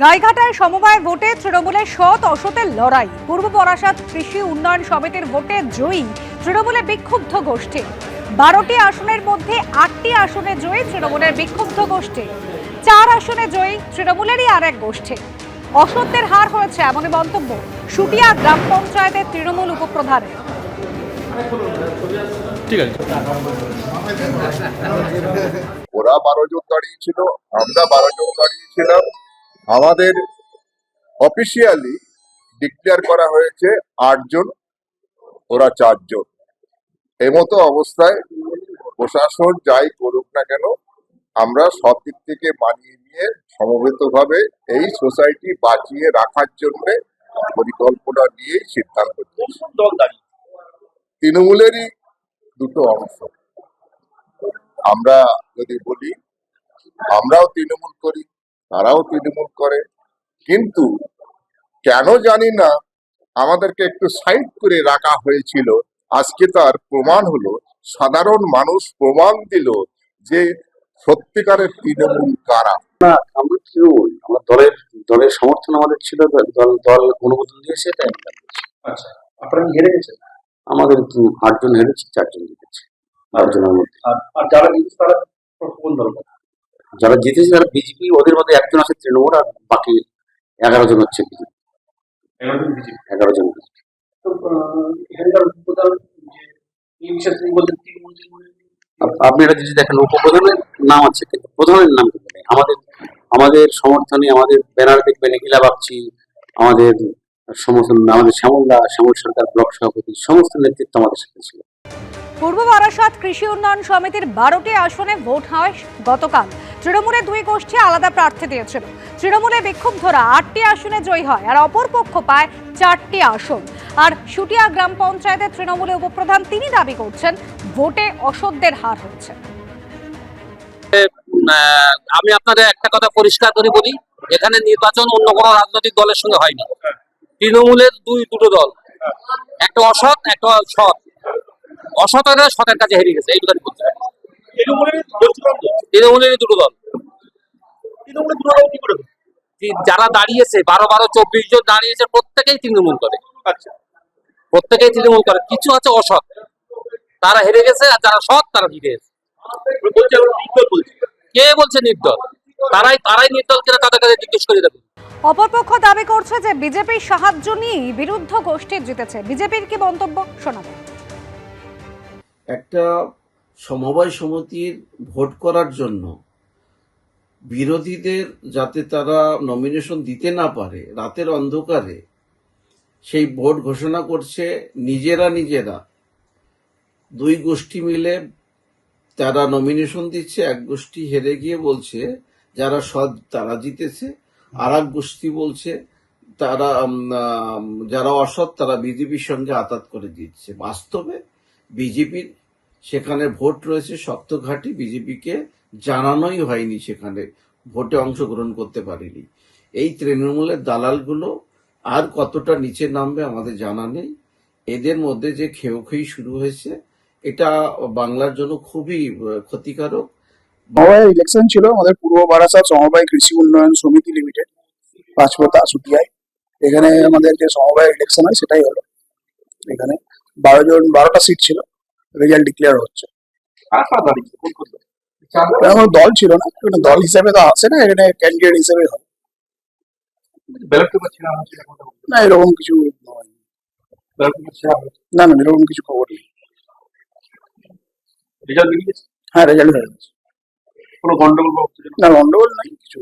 গাইঘাটায় সমবায় ভোটে তৃণমূলের সৎ অসতের লড়াই। পূর্ব পরাসাদ কৃষি উন্নয়ন সমিতির ভোটে জয়ী তৃণমূলে বিক্ষুব্ধ গোষ্ঠী। বারোটি আসনের মধ্যে আটটি আসনে জয়ী তৃণমূলের বিক্ষুব্ধ গোষ্ঠী। চার আসনে জয়ী তৃণমূলেরই আর এক গোষ্ঠী। অসত্যের হার হয়েছে এমনই মন্তব্য সুটিয়া গ্রাম পঞ্চায়েতের তৃণমূল উপপ্রধানের। ঠিক আছে। ওরা বারো জন দাঁড়িয়েছিল আমরা বারো জন দাঁড়িয়েছিলাম। আমাদের অফিসিয়ালি ডিক্লেয়ার করা হয়েছে আটজন ওরা চারজন। এমতো অবস্থায় প্রশাসন যাই করুক না কেন আমরা সব দিক থেকে মানিয়ে নিয়ে সমবেতভাবে এই সোসাইটি বাঁচিয়ে রাখার জন্য পরিকল্পনা নিয়ে সিদ্ধান্ত তৃণমূলেরই দুটো অংশ। আমরা যদি বলি আমরাও তৃণমূল করি তারাও তৃণমূল করে। কিন্তু কেন জানি না আমাদেরকে একটু সাইড করে রাখা হয়েছিল। আজকে তার প্রমাণ হলো সাধারণ মানুষ প্রমাণ দিল যে সত্যিকারের তৃণমূল কারা। না আমরা তৃণমূল আমার দলের দলের সমর্থন আমাদের ছিল দল দল- অনুমোদন দিয়েছে তাই আচ্ছা আপনারা কি হেরে গেছেন আমাদের আটজন হেরেছে চারজন জিতেছে। আটজনের মধ্যে। আর আর যারা জিতেছে তারা কোন দল? যারা জিতেছে তারা বিজেপি ওদের মধ্যে একজন আছে তৃণমূল আর বাকি এগারো জন হচ্ছে বিজেপি এগারো জন BJP তো আহ, এখানকার উপপ্রধান যে এই বিষয়ে তিনি বলতেন তৃণমূল তৃণমূল আপ- আপনারা যদি দেখেন উপপ্রধানের নাম আছে কিন্তু প্রধানের নাম কিন্তু নেই। আমাদের আমাদের সমর্থনে আমাদের ব্যানার দেখবেন ইলা বাগচি আমাদের সমর্থন আমাদের শ্যামলদা শ্যামল সরকার ব্লক সভাপতি সমস্ত নেতৃত্ব আমাদের সাথে ছিল। পূর্ব বারাসাত কৃষি উন্নয়ন সমিতির বারোটি আসনে ভোট হয় গতকাল। তৃণমূলের দুই গোষ্ঠী আলাদা প্রার্থী দিয়েছিল। তৃণমূলে বিক্ষুব্ধরা আটটি আসনে জয়ী হয় আর অপর পক্ষ পায় চারটি আসন। আর সুটিয়া গ্রাম পঞ্চায়েতের তৃণমূলের উপপ্রধান তিনি দাবি করছেন ভোটে অসত্যের হার হয়েছে। আহ, আমি আপনাদের একটা কথা পরিষ্কার করে বলি এখানে নির্বাচন অন্য কোনো রাজনৈতিক দলের সঙ্গে হয়নি। তৃণমূলের দুই দুটো দল একটা অসৎ একটা সৎ। অসতেরা সতের কাছে হেরে গেছে এইটুখানি বলতে তৃণমূলের দুটো দল। কি করে? যারা দাঁড়িয়েছে বারো বারো চব্বিশ জন দাঁড়িয়েছে প্রত্যেকেই তৃণমূল করে। আচ্ছা। প্রত্যেকেই তৃণমূল করে। কিছু আছে অসৎ। তারা হেরে গেছে আর যারা সৎ তারা জিতে গেছে। কে বলছে নির্দল? তারাই তারাই নির্দল কিনা তাদের কাছে জিজ্ঞেস করে দেখুন। অপরপক্ষ দাবি করছে যে বিজেপির সাহায্য নিয়েই বিরুদ্ধ গোষ্ঠী জিতেছে। বিজেপির কি মন্তব্য? শোনাবো। একটা সমবায় সমিতির ভোট করার জন্য বিরোধীদের যাতে তারা নমিনেশন দিতে না পারে, রাতের অন্ধকারে সেই ভোট ঘোষণা করছে নিজেরা নিজেরা। দুই গোষ্ঠী মিলে তারা নমিনেশন দিচ্ছে, এক গোষ্ঠী হেরে গিয়ে বলছে যারা সৎ তারা জিতেছে আর এক গোষ্ঠী বলছে তারা যারা অসৎ তারা বিজেপির সঙ্গে আতাত করে দিচ্ছে। বাস্তবে বিজেপির সেখানে ভোট রয়েছে সপ্তঘাটি বিজেপিকে জানানোই হয়নি সেখানে। ভোটে অংশগ্রহণ করতে পারেনি। এই তৃণমূলের দালালগুলো আর কতটা নিচে নামবে আমাদের জানা নেই। এদের মধ্যে যে খেয়োখেই শুরু হয়েছে এটা বাংলার জন্য খুবই ক্ষতিকারক। সমবায় ইলেকশন ছিল আমাদের পূর্ব বারাসাত সমবায় কৃষি উন্নয়ন সমিতি লিমিটেড পাঁচপোতা সুটিয়ায়। এখানে আমাদের যে সমবায় ইলেকশন হয় সেটাই হলো। এখানে বারো জন বারোটা সিট ছিল। রেজাল্ট ডিক্লেয়ার হচ্ছে। কোন কোন দল? ছিল না এখানে দল হিসেবে তো আসে না এখানে ক্যান্ডিডেট হিসেবে হয়। না এরকম কিছু না। না এরকম কিছু খবর নেই। হ্যাঁ রেজাল্ট হয়ে গেছে। কোনো গন্ডগোল না গন্ডগোল নাই কিছু